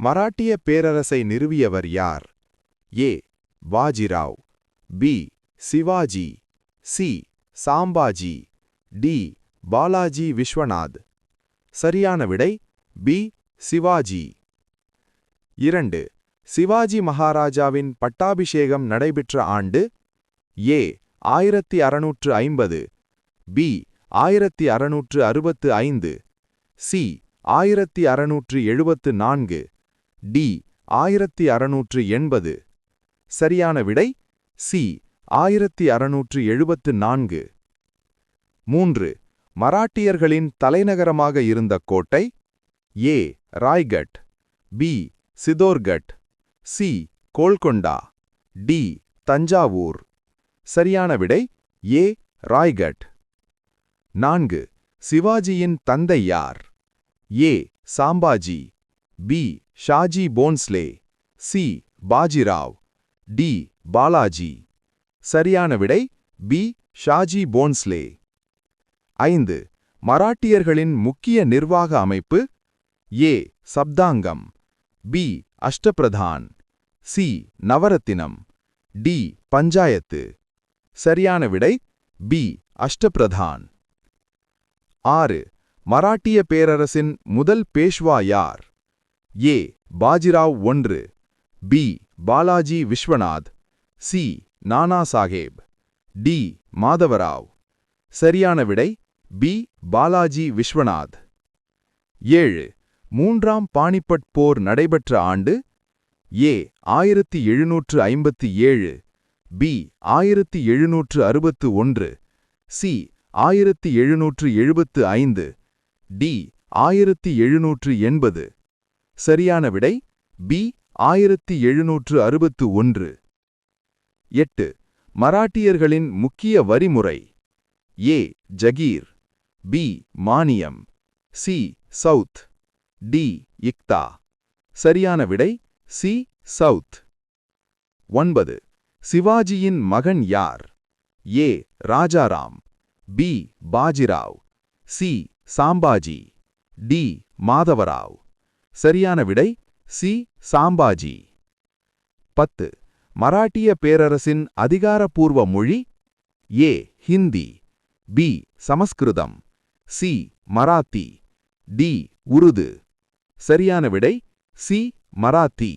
மராட்டிய பேரரசை நிறுவியவர் யார்? A. Vajirao. B. Shivaji. C. Sambhaji. D. Balaji Vishwanath. சரியான விடை? பி. சிவாஜி. இரண்டு. சிவாஜி மகாராஜாவின் பட்டாபிஷேகம் நடைபெற்ற ஆண்டு ஏ. ஆயிரத்தி அறுநூற்று ஐம்பது பி. ஆயிரத்தி அறுநூற்று அறுபத்து ஐந்து சி. ஆயிரத்தி அறுநூற்று எழுபத்து நான்கு டி ஆயிரத்தி அறுநூற்று எண்பது. சரியான விடை சி ஆயிரத்தி அறுநூற்று எழுபத்து நான்கு. மூன்று மராட்டியர்களின் தலைநகரமாக இருந்த கோட்டை A Raigad B Chittorgarh C Golconda D Thanjavur. சரியான விடை ஏ ராய்கட். நான்கு சிவாஜியின் தந்தை யார்? A Sambhaji. B Shahaji Bhonsle C Bajirao D Balaji சரியான விடை பி ஷாஜி போன்ஸ்லே ஐந்து. மராட்டியர்களின் முக்கிய நிர்வாக அமைப்பு ஏ சப்தாங்கம் பி அஷ்டபிரதான் சி நவரத்தினம் டி பஞ்சாயத்து. சரியான விடை பி அஷ்டபிரதான் ஆறு. மராட்டிய பேரரசின் முதல் பேஷ்வா யார்? ஏ பாஜிராவ் ஒன்று பி பாலாஜி விஸ்வநாத் சி நானா சாஹேப் டி மாதவராவ். சரியான விடை பி பாலாஜி விஸ்வநாத். ஏழு மூன்றாம் பாணிபட் போர் நடைபெற்ற ஆண்டு ஏ ஆயிரத்தி எழுநூற்று ஐம்பத்தி ஏழு பி ஆயிரத்தி எழுநூற்று அறுபத்து ஒன்று சி ஆயிரத்தி எழுநூற்று எழுபத்து ஐந்து டி ஆயிரத்தி எழுநூற்று எண்பது. சரியான விடை பி ஆயிரத்தி எழுநூற்று அறுபத்து ஒன்று. எட்டு. மராட்டியர்களின் முக்கிய வரிமுறை. ஏ. ஜகீர். பி. மானியம். சி. சவுத். டி. இக்தா. சரியான விடை சி. சவுத். ஒன்பது. சிவாஜியின் மகன் யார்? A. Rajaram. B. Bajirao. C. Sambhaji. D. Madhavrao. சரியான விடை சி. சாம்பாஜி. பத்து. மராட்டிய பேரரசின் அதிகாரப்பூர்வ மொழி A. Hindi B. Sanskrit C. Marathi D. Urdu. சரியான விடை சி. மராத்தி.